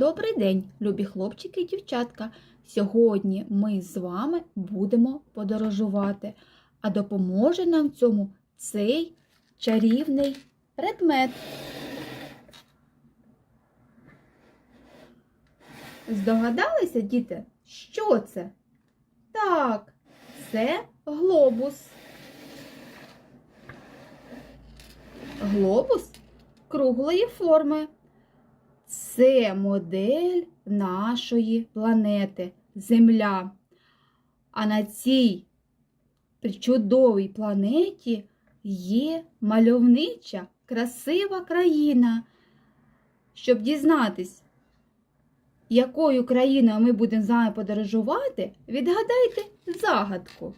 Добрий день, любі хлопчики і дівчатка. Сьогодні ми з вами будемо подорожувати, а допоможе нам в цьому цей чарівний предмет. Здогадалися, діти, що це? Так, це глобус. Глобус круглої форми. Це модель нашої планети Земля. А на цій чудовій планеті є мальовнича, красива країна. Щоб дізнатись, якою країною ми будемо з вами подорожувати, відгадайте загадку.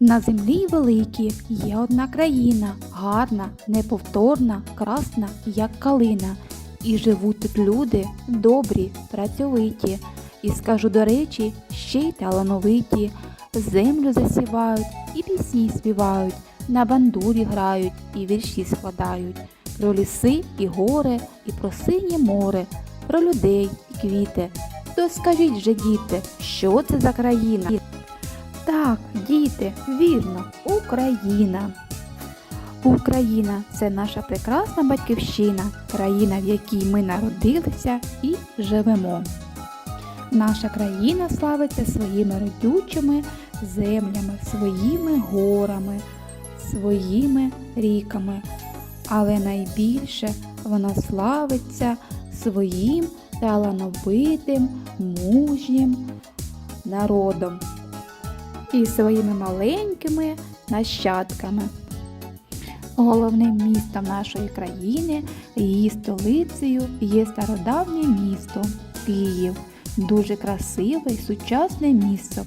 На землі великій є одна країна, гарна, неповторна, красна, як калина. І живуть тут люди добрі, працьовиті. І скажу до речі, ще й талановиті. Землю засівають і пісні співають, на бандурі грають і вірші складають. Про ліси і гори, і про синє море, про людей і квіти. То скажіть же, діти, що це за країна? Так, діти, вірно, Україна. Україна це наша прекрасна батьківщина, країна, в якій ми народилися і живемо. Наша країна славиться своїми родючими землями, своїми горами, своїми ріками. Але найбільше вона славиться своїм талановитим, мужнім народом і своїми маленькими нащадками. Головним містом нашої країни, її столицею є стародавнє місто Київ. Дуже красиве і сучасне місто.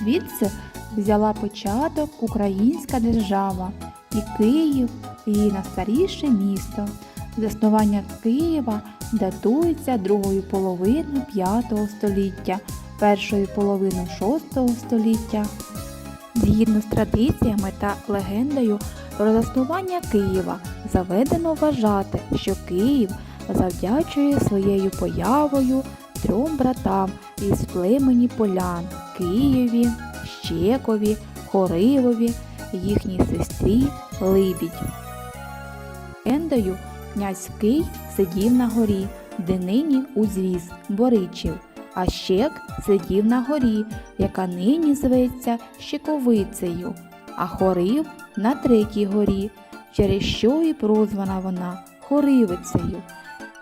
Звідси взяла початок українська держава і Київ її найстаріше місто. Заснування Києва датується другою половиною 5 століття, першою половиною 6 століття. Згідно з традиціями та легендою про заснування Києва. Заведено вважати, що Київ завдячує своєю появою трьом братам із племені полян Києві, Щекові, Хоривові, їхній сестрі Либідь. Легендою князь Кий сидів на горі, де нині узвіз Боричів, а Щек сидів на горі, яка нині зветься Щековицею, а Хорив на третій горі, через що і прозвана вона Хоривицею.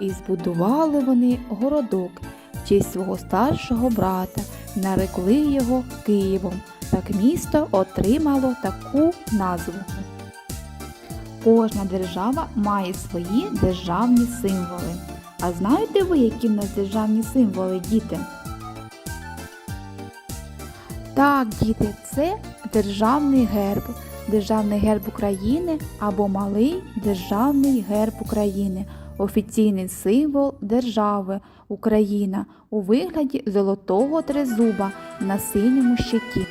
І збудували вони городок в честь свого старшого брата, нарекли його Києвом. Так місто отримало таку назву. Кожна держава має свої державні символи. А знаєте ви, які в нас державні символи, діти? Так, діти, це державний герб. Державний герб України або малий державний герб України, офіційний символ держави Україна у вигляді золотого тризуба на синьому щиті.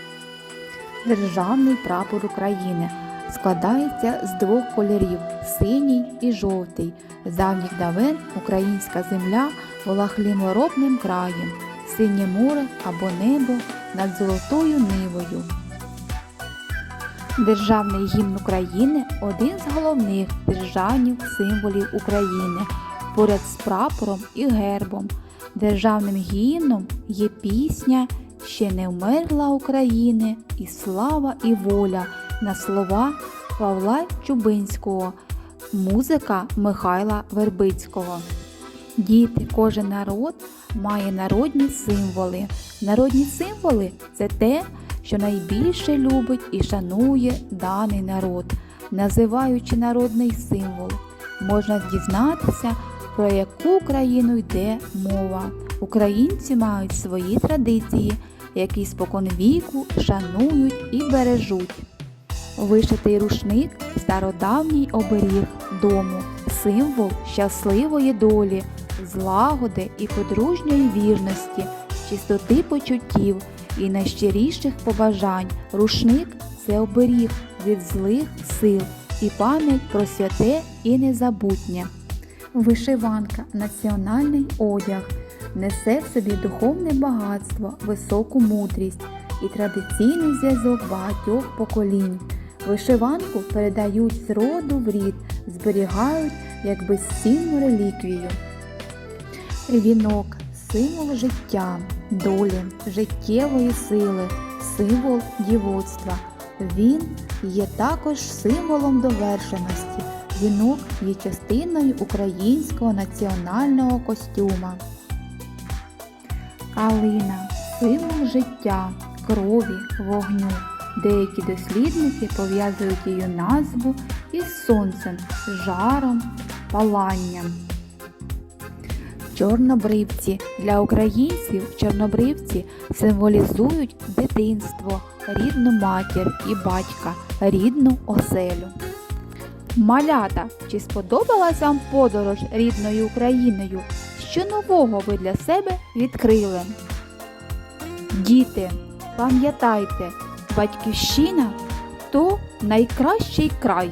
Державний прапор України складається з двох кольорів синій і жовтий. З давніх давен українська земля була хліборобним краєм, синє море або небо над золотою нивою. Державний гімн України один з головних державних символів України, поряд з прапором і гербом. Державним гімном є пісня Ще не вмерла України і слава і воля на слова Павла Чубинського, музика Михайла Вербицького. Діти, кожен народ має народні символи. Народні символи це те, що найбільше любить і шанує даний народ. Називаючи народний символ, можна дізнатися, про яку країну йде мова. Українці мають свої традиції, які споконвіку шанують і бережуть. Вишитий рушник стародавній оберіг дому, символ щасливої долі, злагоди і подружньої вірності, чистоти почуттів і найщиріших побажань. Рушник це оберіг від злих сил і пам'ять про святе і незабутнє. Вишиванка національний одяг, несе в собі духовне багатство, високу мудрість і традиційний зв'язок багатьох поколінь. Вишиванку передають з роду в рід, зберігають як безцінну реліквію. Вінок символ життя, долі, життєвої сили, символ дівоцтва. Він є також символом довершеності. Вінок є частиною українського національного костюма. Калина символ життя, крові, вогню. Деякі дослідники пов'язують її назву із сонцем, жаром, паланням. Чорнобривці для українців чорнобривці символізують дитинство, рідну матір і батька, рідну оселю. Малята, чи сподобалась вам подорож рідною Україною? Що нового ви для себе відкрили? Діти, пам'ятайте, батьківщина то найкращий край.